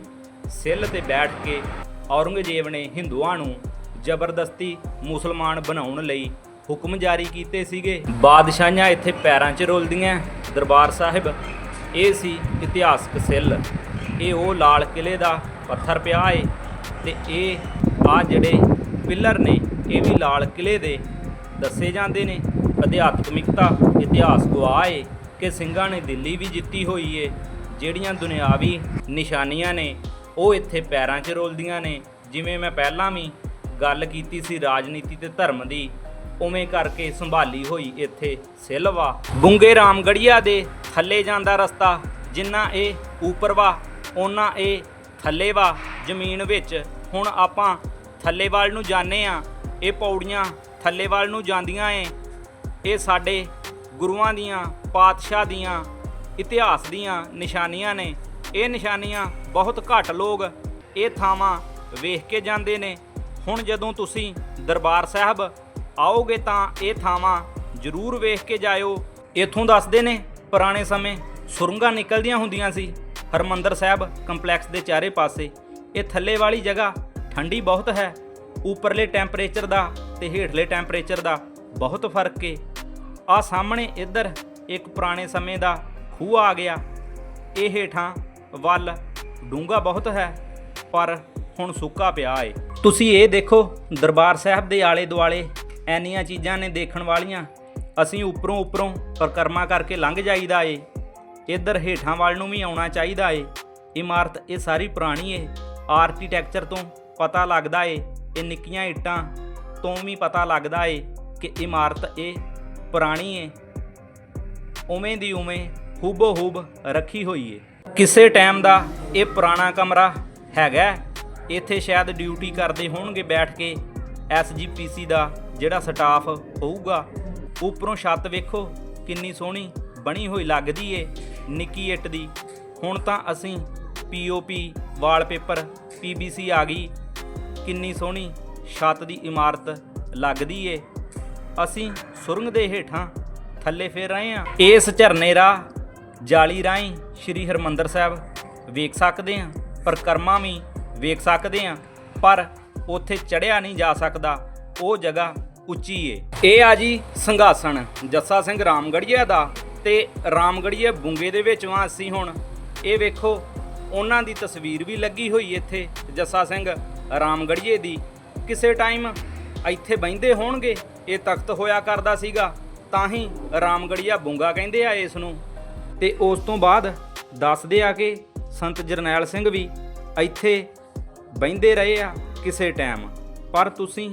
ਸਿੱਲ ਤੇ ਬੈਠ ਕੇ ਔਰੰਗਜ਼ੇਬ ਨੇ ਹਿੰਦੂਆਂ ਨੂੰ ਜ਼ਬਰਦਸਤੀ ਮੁਸਲਮਾਨ ਬਣਾਉਣ ਲਈ ਹੁਕਮ ਜਾਰੀ ਕੀਤੇ ਸੀਗੇ। ਬਾਦਸ਼ਾਹਾਂ ਇੱਥੇ ਪੈਰਾਂ 'ਚ ਰੁਲਦੀਆਂ, ਦਰਬਾਰ ਸਾਹਿਬ। ਇਹ ਸੀ ਇਤਿਹਾਸਕ ਸਿੱਲ। ਇਹ ਉਹ ਲਾਲ ਕਿਲੇ ਦਾ ਪੱਥਰ ਪਿਆ ਏ ਤੇ ਇਹ ਆ ਜਿਹੜੇ ਪਿੱਲਰ ਨੇ, ਇਹ ਵੀ ਲਾਲ ਕਿਲੇ ਦੇ ਦੱਸੇ ਜਾਂਦੇ ਨੇ। ਅਧਿਆਤਮਿਕਤਾ, ਇਤਿਹਾਸ ਗਵਾਹ ਏ ਕਿ ਸਿੰਘਾਂ ਨੇ ਦਿੱਲੀ ਵੀ ਜਿੱਤੀ ਹੋਈ ਏ। ਜਿਹੜੀਆਂ ਦੁਨਿਆਵੀ ਨਿਸ਼ਾਨੀਆਂ ਨੇ, ਉਹ ਇੱਥੇ ਪੈਰਾਂ 'ਚ ਰੋਲਦੀਆਂ ਨੇ। ਜਿਵੇਂ ਮੈਂ ਪਹਿਲਾਂ ਵੀ ਗੱਲ ਕੀਤੀ ਸੀ ਰਾਜਨੀਤੀ ਤੇ ਧਰਮ ਦੀ, ਉਵੇਂ ਕਰਕੇ ਸੰਭਾਲੀ ਹੋਈ ਇੱਥੇ ਸਿਲਵਾ। ਬੁੰਗੇ ਰਾਮਗੜੀਆ ਦੇ ਥੱਲੇ ਜਾਂਦਾ ਰਸਤਾ, ਜਿੰਨਾ ਇਹ ਉੱਪਰ ਵਾ ਉਹਨਾਂ ਇਹ ਥੱਲੇ ਵਾ ਜ਼ਮੀਨ ਵਿੱਚ ਹੁਣ ਆਪਾਂ ਥੱਲੇ ਵੱਲ ਨੂੰ ਜਾਂਦੇ ਆ ਇਹ ਪੌੜੀਆਂ ਥੱਲੇ ਵੱਲ ਨੂੰ ਜਾਂਦੀਆਂ ਏ। ਇਹ ਸਾਡੇ ਗੁਰੂਆਂ ਦੀਆਂ, ਪਾਤਸ਼ਾਹ ਦੀਆਂ, ਇਤਿਹਾਸ ਦੀਆਂ ਨਿਸ਼ਾਨੀਆਂ ਨੇ। ਇਹ ਨਿਸ਼ਾਨੀਆਂ ਬਹੁਤ ਘੱਟ ਲੋਕ ਇਹ ਥਾਵਾਂ ਵੇਖ ਕੇ ਜਾਂਦੇ ਨੇ। ਹੁਣ ਜਦੋਂ ਤੁਸੀਂ ਦਰਬਾਰ ਸਾਹਿਬ ਆਓਗੇ ਤਾਂ ਇਹ ਥਾਵਾਂ ਜ਼ਰੂਰ ਵੇਖ ਕੇ ਜਾਇਓ। ਇੱਥੋਂ ਦੱਸਦੇ ਨੇ, ਪੁਰਾਣੇ ਸਮੇਂ ਸੁਰੰਗਾਂ ਨਿਕਲਦੀਆਂ ਹੁੰਦੀਆਂ ਸੀ। ਹਰਮੰਦਰ ਸਾਹਿਬ ਕੰਪਲੈਕਸ ਦੇ ਚਾਰੇ ਪਾਸੇ। ਇਹ ਥੱਲੇ ਵਾਲੀ ਜਗ੍ਹਾ ਠੰਡੀ ਬਹੁਤ ਹੈ। ਉੱਪਰਲੇ ਟੈਂਪਰੇਚਰ ਦਾ ਤੇ ਹੇਠਲੇ ਟੈਂਪਰੇਚਰ ਦਾ ਬਹੁਤ ਫ਼ਰਕ ਏ। ਆ ਸਾਹਮਣੇ ਇੱਧਰ ਇੱਕ ਪੁਰਾਣੇ ਸਮੇਂ ਦਾ ਖੂਹ ਆ ਗਿਆ। ਇਹ ਹੇਠਾਂ ਵੱਲ ਡੂੰਘਾ ਬਹੁਤ ਹੈ, ਪਰ ਹੁਣ ਸੁੱਕਾ ਪਿਆ ਏ। ਤੁਸੀਂ ਇਹ ਦੇਖੋ, ਦਰਬਾਰ ਸਾਹਿਬ ਦੇ ਆਲੇ ਦੁਆਲੇ ਐਨੀਆਂ ਚੀਜ਼ਾਂ ਨੇ ਦੇਖਣ ਵਾਲੀਆਂ। ਅਸੀਂ ਉੱਪਰੋਂ ਉੱਪਰੋਂ ਪਰਕਰਮਾ ਕਰਕੇ ਲੰਘ ਜਾਈਦਾ ਏ। ਇੱਧਰ ਹੇਠਾਂ ਵੱਲ ਨੂੰ ਵੀ ਆਉਣਾ ਚਾਹੀਦਾ ਏ। ਇਮਾਰਤ ਇਹ ਸਾਰੀ ਪੁਰਾਣੀ ਏ। ਆਰਕੀਟੈਕਚਰ ਤੋਂ ਪਤਾ ਲੱਗਦਾ ਏ, ਇਹ ਨਿੱਕੀਆਂ ਇੱਟਾਂ ਤੋਂ ਵੀ ਪਤਾ ਲੱਗਦਾ ਏ ਕਿ ਇਮਾਰਤ ਇਹ ਪੁਰਾਣੀ ਏ। ਉਵੇਂ ਦੀ ਉਵੇਂ ਹੂਬੋ ਹੂਬ ਰੱਖੀ ਹੋਈ ਏ। ਕਿਸੇ ਟਾਈਮ ਦਾ ਇਹ ਪੁਰਾਣਾ ਕਮਰਾ ਹੈਗਾ ਇੱਥੇ ਸ਼ਾਇਦ ਡਿਊਟੀ ਕਰਦੇ ਹੋਣਗੇ ਬੈਠ ਕੇ ਐਸਜੀਪੀਸੀ ਦਾ ਜਿਹੜਾ ਸਟਾਫ ਹੋਊਗਾ। ਉੱਪਰੋਂ ਛੱਤ ਵੇਖੋ, ਕਿੰਨੀ ਸੋਹਣੀ ਬਣੀ ਹੋਈ ਲੱਗਦੀ ਏ ਨਿੱਕੀ ਇੱਟ ਦੀ। ਹੁਣ ਤਾਂ ਅਸੀਂ ਪੀਓਪੀ ਵਾਲਪੇਪਰ ਪੀਬੀਸੀ ਆ ਗਈ। ਕਿੰਨੀ ਸੋਹਣੀ ਛੱਤ ਦੀ ਇਮਾਰਤ ਲੱਗਦੀ ਏ। ਅਸੀਂ ਸੁਰੰਗ ਦੇ ਹੇਠਾਂ ਥੱਲੇ ਫੇਰ ਰਹੇ ਆ। ਇਸ ਝਰਨੇ ਰਾਹ ਜਾਲੀ ਰਾਹੀਂ ਸ਼੍ਰੀ ਹਰਮੰਦਰ ਸਾਹਿਬ ਵੇਖ ਸਕਦੇ ਆ ਪਰਕਰਮਾ ਵੀ ਵੇਖ ਸਕਦੇ ਆ। ਪਰ ਉੱਥੇ ਚੜਿਆ ਨਹੀਂ ਜਾ ਸਕਦਾ, ਉਹ ਜਗ੍ਹਾ ਉੱਚੀ ਏ। ਇਹ ਆ ਜੀ ਸੰਘਾਸਣ, ਜੱਸਾ ਸਿੰਘ ਰਾਮਗੜੀਆ ਦਾ। ਤੇ ਰਾਮਗੜੀਏ ਬੁੰਗੇ ਦੇ ਵਿੱਚ ਵਾਂ ਅਸੀਂ ਹੁਣ। ਇਹ ਵੇਖੋ ਉਹਨਾਂ ਦੀ ਤਸਵੀਰ ਵੀ ਲੱਗੀ ਹੋਈ ਇੱਥੇ ਜੱਸਾ ਸਿੰਘ ਰਾਮਗੜੀਏ ਦੀ। ਕਿਸੇ ਟਾਈਮ ਇੱਥੇ ਬੈੰਦੇ ਹੋਣਗੇ, ਇਹ ਤਖਤ ਹੋਇਆ ਕਰਦਾ ਸੀਗਾ, ਤਾਂ ਹੀ ਰਾਮਗੜੀਆ ਬੁੰਗਾ ਕਹਿੰਦੇ ਆ ਇਸ ਨੂੰ। ਤੇ ਉਸ ਤੋਂ ਬਾਅਦ ਦੱਸਦੇ ਆ ਕਿ ਸੰਤ ਜਰਨੈਲ ਸਿੰਘ ਵੀ ਇੱਥੇ ਬੈੰਦੇ ਰਹੇ ਆ ਕਿਸੇ ਟਾਈਮ। ਪਰ ਤੁਸੀਂ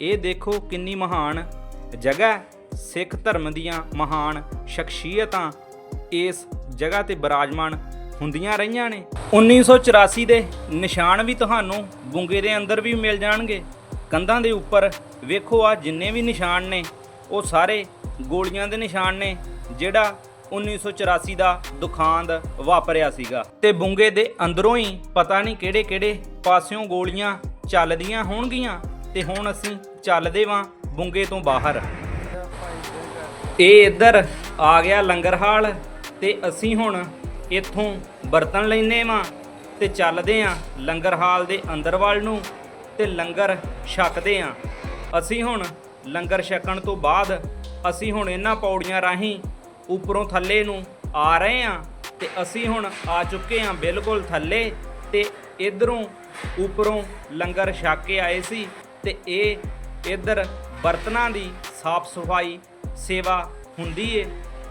ਇਹ ਦੇਖੋ ਕਿੰਨੀ ਮਹਾਨ ਜਗ੍ਹਾ ਸਿੱਖ ਧਰਮ ਦੀਆਂ ਮਹਾਨ ਸ਼ਖਸੀਅਤਾਂ ਇਸ ਜਗ੍ਹਾ ਤੇ ਬਿਰਾਜਮਾਨ ਹੁੰਦੀਆਂ ਰਹੀਆਂ ਨੇ। 1984 ਦੇ ਨਿਸ਼ਾਨ ਵੀ ਤੁਹਾਨੂੰ ਬੁੰਗੇ ਦੇ ਅੰਦਰ ਵੀ ਮਿਲ ਜਾਣਗੇ। ਕੰਧਾਂ ਦੇ ਉੱਪਰ ਵੇਖੋ ਆ ਜਿੰਨੇ ਵੀ ਨਿਸ਼ਾਨ ਨੇ, ਉਹ ਸਾਰੇ ਗੋਲੀਆਂ ਦੇ ਨਿਸ਼ਾਨ ਨੇ, ਜਿਹੜਾ 1984 ਦਾ ਦੁਖਾਂਦ ਵਾਪਰਿਆ ਸੀਗਾ। ਤੇ ਬੁੰਗੇ ਦੇ ਅੰਦਰੋਂ ਹੀ ਪਤਾ ਨਹੀਂ ਕਿਹੜੇ ਕਿਹੜੇ ਪਾਸਿਓਂ ਗੋਲੀਆਂ ਚੱਲਦੀਆਂ ਹੋਣਗੀਆਂ ਤੇ ਹੁਣ ਅਸੀਂ ਚੱਲਦੇ ਵਾਂ ਬੁੰਗੇ ਤੋਂ ਬਾਹਰ। ਇਹ ਇੱਧਰ ਆ ਗਿਆ ਲੰਗਰ ਹਾਲ ਤੇ ਅਸੀਂ ਹੁਣ ਇੱਥੋਂ ਬਰਤਨ ਲੈਨੇ ਵਾਂ ਤੇ ਚੱਲਦੇ ਆਂ ਲੰਗਰ ਹਾਲ ਦੇ ਅੰਦਰ ਵੱਲ ਨੂੰ ਤੇ ਲੰਗਰ ਛਕਦੇ ਆਂ। ਅਸੀਂ ਹੁਣ ਲੰਗਰ ਛਕਣ ਤੋਂ ਬਾਅਦ ਅਸੀਂ ਹੁਣ ਇਹਨਾਂ ਪੌੜੀਆਂ ਰਾਹੀਂ ਉੱਪਰੋਂ ਥੱਲੇ ਨੂੰ ਆ ਰਹੇ ਆਂ ਤੇ ਅਸੀਂ ਹੁਣ ਆ ਚੁੱਕੇ ਆਂ ਬਿਲਕੁਲ ਥੱਲੇ ਤੇ ਇਧਰੋਂ ਉੱਪਰੋਂ ਲੰਗਰ ਛਕ ਕੇ ਆਏ ਸੀ ਤੇ ਇਹ ਇੱਧਰ ਬਰਤਨਾਂ ਦੀ ਸਾਫ਼ ਸਫ਼ਾਈ ਸੇਵਾ ਹੁੰਦੀ ਏ।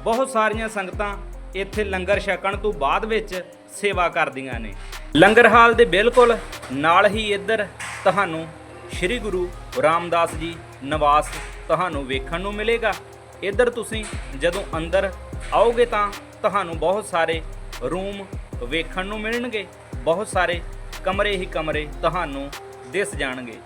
ਬਹੁਤ ਸਾਰੀਆਂ ਸੰਗਤਾਂ ਇੱਥੇ ਲੰਗਰ ਛਕਣ ਤੋਂ ਬਾਅਦ ਵਿੱਚ ਸੇਵਾ ਕਰਦੀਆਂ ਨੇ। ਲੰਗਰ ਹਾਲ ਦੇ ਬਿਲਕੁਲ ਨਾਲ ਹੀ ਇੱਧਰ ਤੁਹਾਨੂੰ ਸ੍ਰੀ ਗੁਰੂ ਰਾਮਦਾਸ ਜੀ ਨਿਵਾਸ ਤੁਹਾਨੂੰ ਵੇਖਣ ਨੂੰ ਮਿਲੇਗਾ। ਇੱਧਰ ਤੁਸੀਂ ਜਦੋਂ ਅੰਦਰ ਆਓਗੇ ਤਾਂ ਤੁਹਾਨੂੰ ਬਹੁਤ ਸਾਰੇ ਰੂਮ ਵੇਖਣ ਨੂੰ ਮਿਲਣਗੇ। ਬਹੁਤ ਸਾਰੇ ਕਮਰੇ ਹੀ ਕਮਰੇ ਤੁਹਾਨੂੰ ਦਿਸ ਜਾਣਗੇ।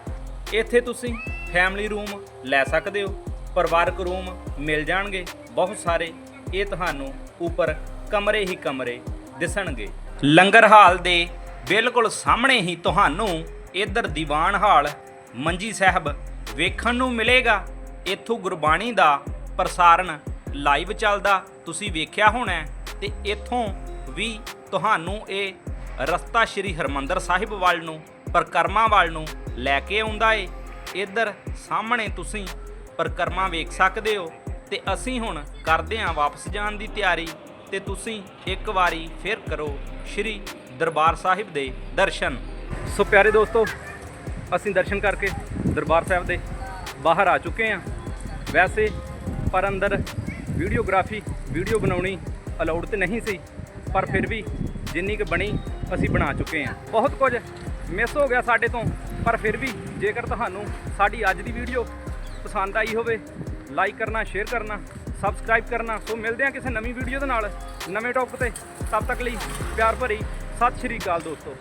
ਇੱਥੇ ਤੁਸੀਂ ਫੈਮਿਲੀ ਰੂਮ ਲੈ ਸਕਦੇ ਹੋ, ਪਰਿਵਾਰਕ ਰੂਮ ਮਿਲ ਜਾਣਗੇ। ਬਹੁਤ ਸਾਰੇ ਇਹ ਤੁਹਾਨੂੰ ਉੱਪਰ ਕਮਰੇ ਹੀ ਕਮਰੇ ਦਿਸਣਗੇ। ਲੰਗਰ ਹਾਲ ਦੇ ਬਿਲਕੁਲ ਸਾਹਮਣੇ ਹੀ ਤੁਹਾਨੂੰ ਇੱਧਰ ਦੀਵਾਨ ਹਾਲ ਮੰਜੀ ਸਾਹਿਬ ਵੇਖਣ ਨੂੰ ਮਿਲੇਗਾ। ਇੱਥੋਂ ਗੁਰਬਾਣੀ ਦਾ ਪ੍ਰਸਾਰਣ ਲਾਈਵ ਚੱਲਦਾ, ਤੁਸੀਂ ਵੇਖਿਆ ਹੋਣਾ ਹੈ। ਤੇ ਇੱਥੋਂ ਵੀ ਤੁਹਾਨੂੰ ਇਹ ਰਸਤਾ ਸ਼੍ਰੀ ਹਰਮੰਦਰ ਸਾਹਿਬ ਵੱਲ ਨੂੰ, ਪਰਕਰਮਾ ਵੱਲ ਨੂੰ ਲੈ ਕੇ ਆਉਂਦਾ ਏ। ਇੱਧਰ ਸਾਹਮਣੇ ਤੁਸੀਂ ਪਰਕਰਮਾ ਵੇਖ ਸਕਦੇ ਹੋ। ਤੇ ਅਸੀਂ ਹੁਣ ਕਰਦੇ ਹਾਂ ਵਾਪਸ ਜਾਣ ਦੀ ਤਿਆਰੀ ਤੇ ਤੁਸੀਂ ਇੱਕ ਵਾਰੀ ਫਿਰ ਕਰੋ ਸ਼੍ਰੀ ਦਰਬਾਰ ਸਾਹਿਬ ਦੇ ਦਰਸ਼ਨ। ਸੋ ਪਿਆਰੇ ਦੋਸਤੋ, ਅਸੀਂ ਦਰਸ਼ਨ ਕਰਕੇ ਦਰਬਾਰ ਸਾਹਿਬ ਦੇ ਬਾਹਰ ਆ ਚੁੱਕੇ ਹਾਂ ਵੈਸੇ ਪਰ ਅੰਦਰ ਵੀਡੀਓਗ੍ਰਾਫੀ, ਵੀਡੀਓ ਬਣਾਉਣੀ ਅਲਾਉਡ ਤੇ ਨਹੀਂ ਸੀ, ਪਰ ਫਿਰ ਵੀ ਜਿੰਨੀ ਕੁ ਬਣੀ ਅਸੀਂ ਬਣਾ ਚੁੱਕੇ ਹਾਂ ਬਹੁਤ ਕੁਝ ਮਿਸ ਹੋ ਗਿਆ ਸਾਡੇ ਤੋਂ, ਪਰ ਫਿਰ ਵੀ ਜੇਕਰ ਤੁਹਾਨੂੰ ਸਾਡੀ ਅੱਜ ਦੀ ਵੀਡੀਓ ਪਸੰਦ ਆਈ ਹੋਵੇ ਲਾਈਕ ਕਰਨਾ, ਸ਼ੇਅਰ ਕਰਨਾ ਸਬਸਕ੍ਰਾਈਬ ਕਰਨਾ। ਸੋ ਮਿਲਦੇ ਹਾਂ ਕਿਸੇ ਨਵੀਂ ਵੀਡੀਓ ਦੇ ਨਾਲ, ਨਵੇਂ ਟੌਪਿਕ ਤੇ। ਤਦ ਤੱਕ ਲਈ ਪਿਆਰ ਭਰੀ ਸਤਿ ਸ਼੍ਰੀ ਅਕਾਲ ਦੋਸਤੋ।